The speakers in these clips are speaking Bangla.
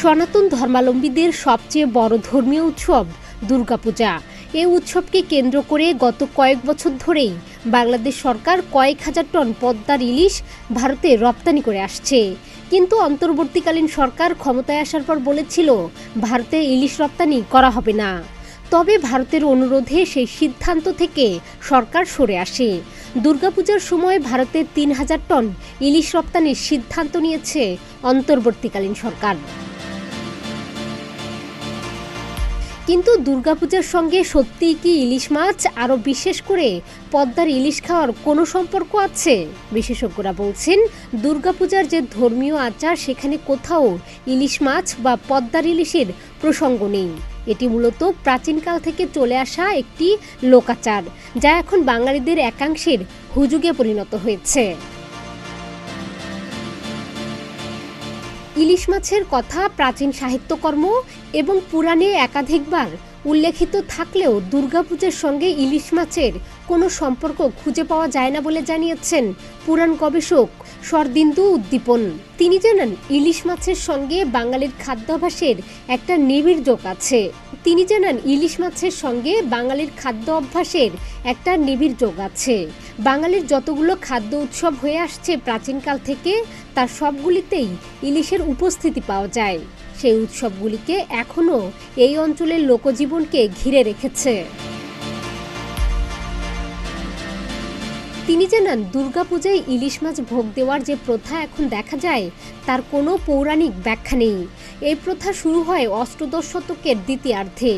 সনাতন ধর্মাবলম্বীদের সবচেয়ে বড় ধর্মীয় উৎসব দুর্গাপূজা। এই উৎসবকে কেন্দ্র করে গত কয়েক বছর ধরেই বাংলাদেশ সরকার কয়েক হাজার টন পদ্মার ইলিশ ভারতে রপ্তানি করে আসছে। কিন্তু অন্তর্বর্তীকালীন সরকার ক্ষমতায় আসার পর বলেছিল, ভারতে ইলিশ রপ্তানি করা হবে না। তবে ভারতের অনুরোধে সেই সিদ্ধান্ত থেকে সরকার সরে আসে। দুর্গাপূজার সময় ভারতের তিন হাজার টন ইলিশ রপ্তানির সিদ্ধান্ত নিয়েছে অন্তর্বর্তীকালীন সরকার। কিন্তু দুর্গাপূজার সঙ্গে সত্যিই কি ইলিশ মাছ আরও বিশেষ করে পদ্মার ইলিশ খাওয়ার কোনো সম্পর্ক আছে? বিশেষজ্ঞরা বলছেন, দুর্গাপূজার যে ধর্মীয় আচার, সেখানে কোথাও ইলিশ মাছ বা পদ্মার ইলিশের প্রসঙ্গ নেই। এটি মূলত প্রাচীনকাল থেকে চলে আসা একটি লোকাচার, যা এখন বাঙালিদের একাংশের হুজুগে পরিণত হয়েছে। ইলিশ মাছের কথা প্রাচীন সাহিত্যকর্ম এবং পুরাণে একাধিকবার উল্লেখিত থাকলেও দুর্গাপুজোর সঙ্গে ইলিশ মাছের কোনো সম্পর্ক খুঁজে পাওয়া যায় না বলে জানিয়েছেন পুরাণ গবেষক শরদিন্দু উদ্দীপন। তিনি জানান, ইলিশ মাছের সঙ্গে বাঙালির খাদ্যাভাসের একটা নিবিড় যোগ আছে। তিনি জানান, ইলিশ মাছের সঙ্গে বাঙালির খাদ্য অভ্যাসের একটা নিবিড় যোগ আছে। বাঙালির যতগুলো খাদ্য উৎসব হয়ে আসছে প্রাচীনকাল থেকে, তার সবগুলিতেই ইলিশের উপস্থিতি পাওয়া যায়। সেই উৎসবগুলিকে এখনও এই অঞ্চলের লোকজীবনকে ঘিরে রেখেছে। তিনি জানান, দুর্গাপূজায় ইলিশ মাছ ভোগ দেওয়ার যে প্রথা এখন দেখা যায়, তার কোনো পৌরাণিক ব্যাখ্যা নেই। এই প্রথা শুরু হয় অষ্টদশ শতকের দ্বিতীয়ার্ধে।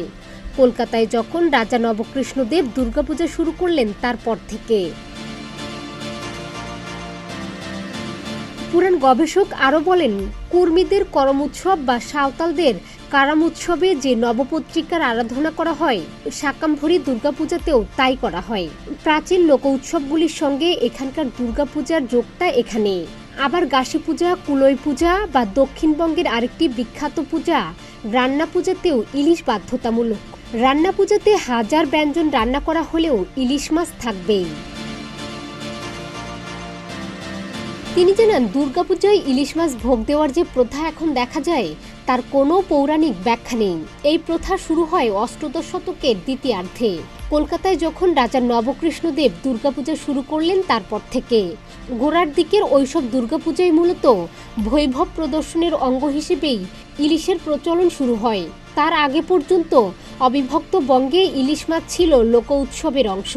কলকাতায় যখন রাজা নবকৃষ্ণদেব দুর্গাপূজা শুরু করলেন, তারপর থেকে। পুরাণ গবেষক আরও বলেন, কর্মীদের করম উৎসব বা সাঁওতালদের কারাম উৎসবে যে নবপত্রিকার আরাধনা করা হয়, শাকাম্ভরী দুর্গাপূজাতেও তাই করা হয়। প্রাচীন লোক উৎসবগুলির সঙ্গে এখানকার দুর্গাপূজার যোগটা এখানে আবার গাসী পূজা কুলই পূজা বা দক্ষিণবঙ্গের আরেকটি বিখ্যাত পূজা, রান্না পূজাতেও ইলিশ বাধ্যতামূলক। রান্না পূজাতে হাজার ব্যঞ্জন রান্না করা হলেও ইলিশ মাছ থাকবেই। তিনি জানান, দুর্গাপূজায় ইলিশ মাছ ভোগ দেওয়ার যে প্রথা এখন দেখা যায়, তার কোনো পৌরাণিক ব্যাখ্যা নেই। এই প্রথা শুরু হয় অষ্টদশ শতকের দ্বিতীয়ার্ধে। কলকাতায় যখন রাজা নবকৃষ্ণদেব দুর্গাপূজা শুরু করলেন তারপর থেকে। গোড়ার দিকের ওইসব দুর্গাপূজায় মূলত বৈভব প্রদর্শনের অঙ্গ হিসেবেই ইলিশের প্রচলন শুরু হয়। তার আগে পর্যন্ত অবিভক্ত বঙ্গে ইলিশ মাছ ছিল লোক উৎসবের অংশ।